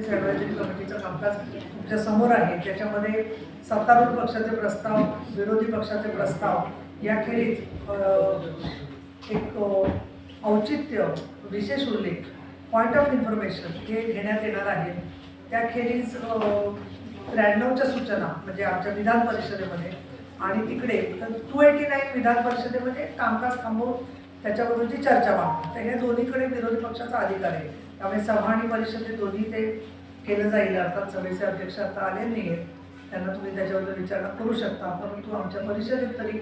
Business advisory कमिटीचं कामकाज तुमच्यासमोर आहे. त्याच्यामध्ये सत्तारूढ पक्षाचे प्रस्ताव विरोधी पक्षाचे प्रस्ताव याखेरीज एक औचित्य विशेष उल्लेख पॉईंट ऑफ इन्फॉर्मेशन हे घेण्यात येणार आहेत. त्याखेरीज त्र्याण्णवच्या सूचना म्हणजे आमच्या विधान परिषदेमध्ये आणि तिकडे तर टू एटी नाईन विधान परिषदेमध्ये कामकाज थांबवून त्याच्याबद्दलची चर्चा व्हावी तर हे दोन्हीकडे विरोधी पक्षाचा अधिकार आहे. त्यामुळे सभा आणि परिषदेत दोन्ही ते केलं जाईल. अर्थात सभेचे अध्यक्ष आता आले नाही आहेत त्यांना तुम्ही त्याच्याबद्दल विचारणा करू शकता. परंतु आमच्या परिषदेत तरी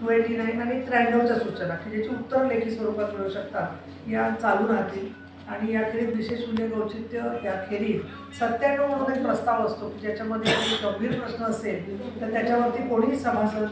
टू एटी नाईन आणि त्र्याण्णवच्या सूचना की ज्याची उत्तर लेखी स्वरूपात मिळू शकतात या चालू राहतील. आणि याखेरीज विशेष म्हणजे उल्लेख औचित्य याखेरीज सत्त्याण्णवमध्ये एक प्रस्ताव असतो की ज्याच्यामध्ये काही गंभीर प्रश्न असेल तर त्याच्यावरती कोणीही सभासद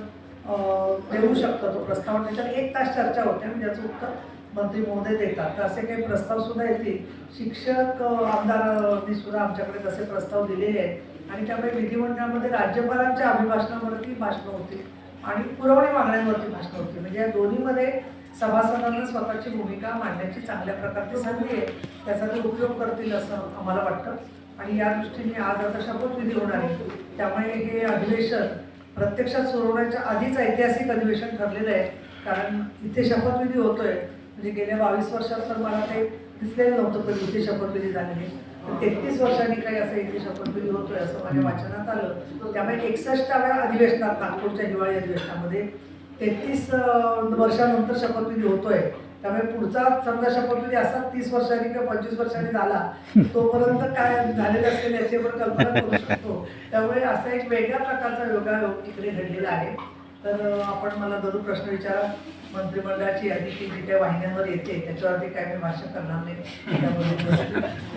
देऊ शकतं तो प्रस्ताव. त्याच्यात एक तास चर्चा होते आणि त्याचं उत्तर मंत्री महोदय देतात. तर असे काही प्रस्ताव सुद्धा येतील. शिक्षक आमदारांनी सुद्धा आमच्याकडे तसे प्रस्ताव दिलेले आहेत. आणि त्यामुळे विधिमंडळामध्ये राज्यपालांच्या अभिभाषणावरती भाषणं होतील आणि पुरवणी मागण्यांवरती भाषणं होतील. म्हणजे या दोन्हीमध्ये सभासदांना स्वतःची भूमिका मांडण्याची चांगल्या प्रकारची संधी आहे. त्याचा ते उपयोग करतील असं आम्हाला वाटतं. आणि या दृष्टीने आज आता शपथविधी होणार आहे. त्यामुळे हे अधिवेशन प्रत्यक्षात सुरू होण्याच्या आधीच ऐतिहासिक अधिवेशन ठरलेलं आहे. कारण इथे शपथविधी होतोय. म्हणजे गेल्या बावीस वर्षात तर मला ते दिसलेलं नव्हतं पण इथे शपथविधी झालेली. तेहतीस वर्षांनी काही असं इथे शपथविधी होतोय असं माझ्या वाचनात आलं. त्यामुळे एकसष्टाव्या अधिवेशनात नागपूरच्या हिवाळी अधिवेशनामध्ये तेहतीस वर्षानंतर शपथविधी होतोय. त्यामुळे पुढचा समजा शपथविधी असा तीस वर्षांनी किंवा पंचवीस वर्षांनी झाला तोपर्यंत काय झालेलं असेल याची आपण कल्पना करू शकतो. त्यामुळे असा एक वेगळ्या प्रकारचा योगायोग इकडे घडलेला आहे. तर आपण मला जरूर प्रश्न विचारा मंत्रिमंडळाची यादी की जी काही वाहिन्यांवर येते त्याच्यावरती काय मी भाष्य करणार नाही.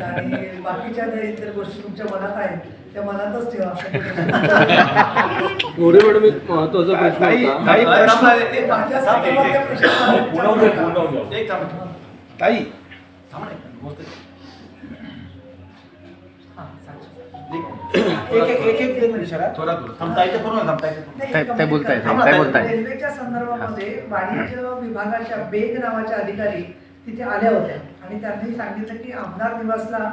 आणि बाकीच्या ज्या इतर गोष्टी तुमच्या मनात आहेत त्या मनातच ठेवा गोरे मॅडम एक महत्त्वाचा प्रश्न काही- होता काही एक. एक थांबता येते पूर्ण थांबता येते. बोलताय? रेल्वेच्या संदर्भामध्ये वाणिज्य विभागाच्या बेग नावाच्या अधिकारी तिथे आल्या होत्या आणि त्यांनी सांगितलं की आमदार निवासला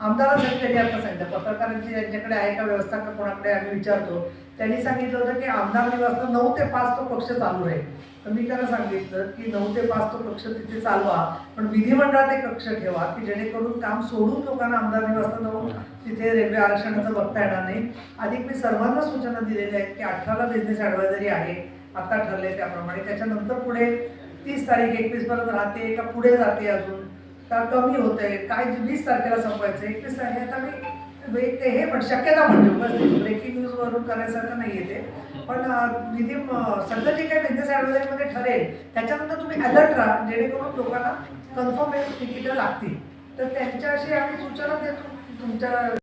आमदारांसाठी त्यांनी आता सांगितलं. पत्रकारांची यांच्याकडे आहे का व्यवस्था का कोणाकडे आम्ही विचारतो. त्यांनी सांगितलं होतं की आमदार निवासला नऊ ते पाच तो कक्ष चालू राहील तर मी त्यांना सांगितलं की नऊ ते पाच तो कक्ष तिथे चालवा. पण विधिमंडळात एक कक्ष ठेवा की जेणेकरून काम सोडून लोकांना आमदार निवासला जाऊन तिथे रेल्वे आरक्षणाचं बघता येणार नाही. अधिक मी सर्वांना सूचना दिलेल्या आहेत की अठराला बिझनेस ॲडवायझरी आहे. आता ठरले त्याप्रमाणे. त्याच्यानंतर पुढे तीस तारीख एकवीस पर्यंत राहते का पुढे जाते अजून? का कमी होते काय वीस तारखेला संपवायचं? एकवीस तारखे आता मी एक हे पण शक्यता म्हणतो बस ब्रेकिंग न्यूज वरून करायसारखं नाही येते पण विधी सध्या जे काही बिझनेस ॲडव्हायझरीमध्ये ठरेल त्याच्यानंतर तुम्ही अलर्ट राहा जेणेकरून लोकांना कन्फर्म तिकीटं लागतील. तर त्यांच्याशी आम्ही सूचना देतो तुमच्या